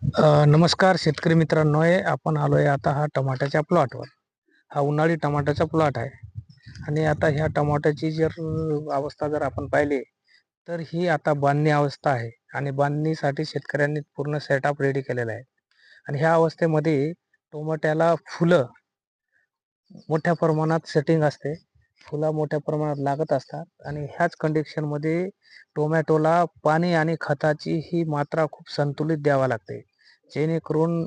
नमस्कार शेतकरी मित्रांनो आहे आपण आहे आता हा टमाट्याच्या प्लॉटवर हा उन्हाळी टमाट्याचा प्लॉट आहे. आणि आता ह्या टमाट्याची जर अवस्था जर आपण पाहिली तर ही आता बांधणी अवस्था आहे. आणि बांधणीसाठी शेतकऱ्यांनी पूर्ण सेटअप रेडी केलेला आहे. आणि ह्या अवस्थेमध्ये टोमॅट्याला फुलं मोठ्या प्रमाणात सेटिंग असते. फुलं मोठ्या प्रमाणात लागत असतात. आणि ह्याच कंडिशनमध्ये टोमॅटोला पाणी आणि खताची ही मात्रा खूप संतुलित द्यावा लागते. जेणेकरून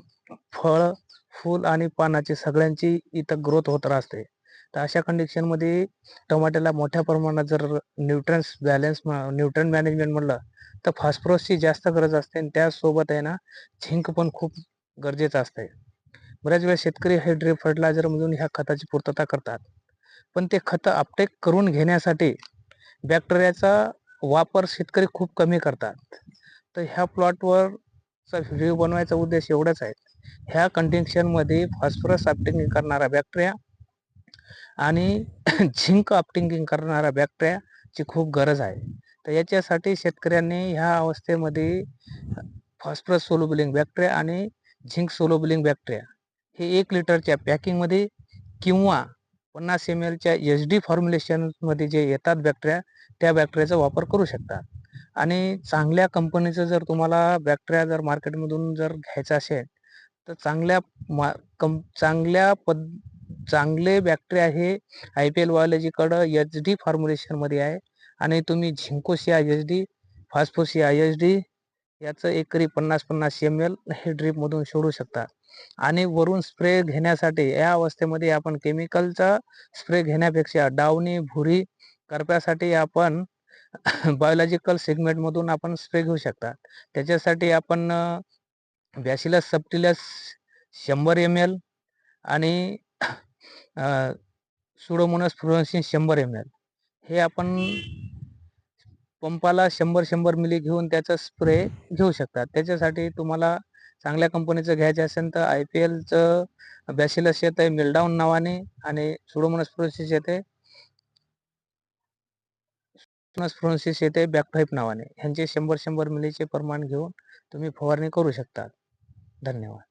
फळ फूल आणि पानाची सगळ्यांची इथं ग्रोथ होत राहते. तर अशा कंडिशनमध्ये टमाट्याला मोठ्या प्रमाणात जर न्यूट्रन्स बॅलन्स न्यूट्रन मॅनेजमेंट म्हणलं तर फॉस्फरसची जास्त गरज असते आणि त्यासोबत आहे ना झिंक पण खूप गरजेचं असते बऱ्याच वेळा शेतकरी हे फर्टिलायझर फर्टिलायझरमधून ह्या खताची पूर्तता करतात. पण ते खतं अपटेक करून घेण्यासाठी बॅक्टेरियाचा वापर शेतकरी खूप कमी करतात. तर ह्या प्लॉटवर चा व्हिडिओ बनवायचा उद्देश एवढाच आहे. ह्या कंडिशनमध्ये फॉस्फरस ऑप्टिंग करणारा बॅक्टेरिया आणि झिंक अपटिंगिंग करणारा बॅक्टेरियाची खूप गरज आहे. तर याच्यासाठी शेतकऱ्यांनी ह्या अवस्थेमध्ये फॉस्फरस सोलोबिलिंग बॅक्टेरिया आणि झिंक सोलोबिलिंग बॅक्टेरिया हे एक लिटरच्या पॅकिंगमध्ये किंवा पन्नास एम एलच्या एच डी फॉर्म्युलेशनमध्ये जे येतात बॅक्टेरिया त्या बॅक्टेरियाचा वापर करू शकतात. आणि चांगल्या कंपनीचं जर तुम्हाला बॅक्टेरिया जर मार्केटमधून जर घ्यायचं असेल तर चांगल्या मा कं चांगल्या पद चांगले बॅक्टेरिया हे आय पी एल बायोलॉजीकडं एच डी फॉर्म्युलेशनमध्ये आहे. आणि तुम्ही Zincosia H D Phosphosia H D याचं एकरी पन्नास पन्नास एम एल हे ड्रीपमधून सोडू शकता. आणि वरून स्प्रे घेण्यासाठी या अवस्थेमध्ये आपण केमिकलचा स्प्रे घेण्यापेक्षा डावणी भुरी करप्यासाठी आपण बायोलॉजिकल सेगमेंटमधून आपण स्प्रे घेऊ शकता त्याच्यासाठी आपण बॅसिलस सप्टिलस शंभर एम एल आणि सुडोमोनस फ्लोरेन्सिन शंभर एम एल हे आपण पंपाला शंभर शंभर मिली घेऊन त्याचा स्प्रे घेऊ शकतात. त्याच्यासाठी तुम्हाला चांगल्या कंपनीचं घ्यायचं असेल तर आय पी एलचं बॅसिलस येत आहे मिलडाऊन नावाने आणि सुडोमोनस फ्लोरेन्सिस येते फ्रोन्सिस येते बॅकटाईप नावाने. ह्यांचे शंभर शंभर मिलीचे प्रमाण घेऊन तुम्ही फवारणी करू शकता धन्यवाद.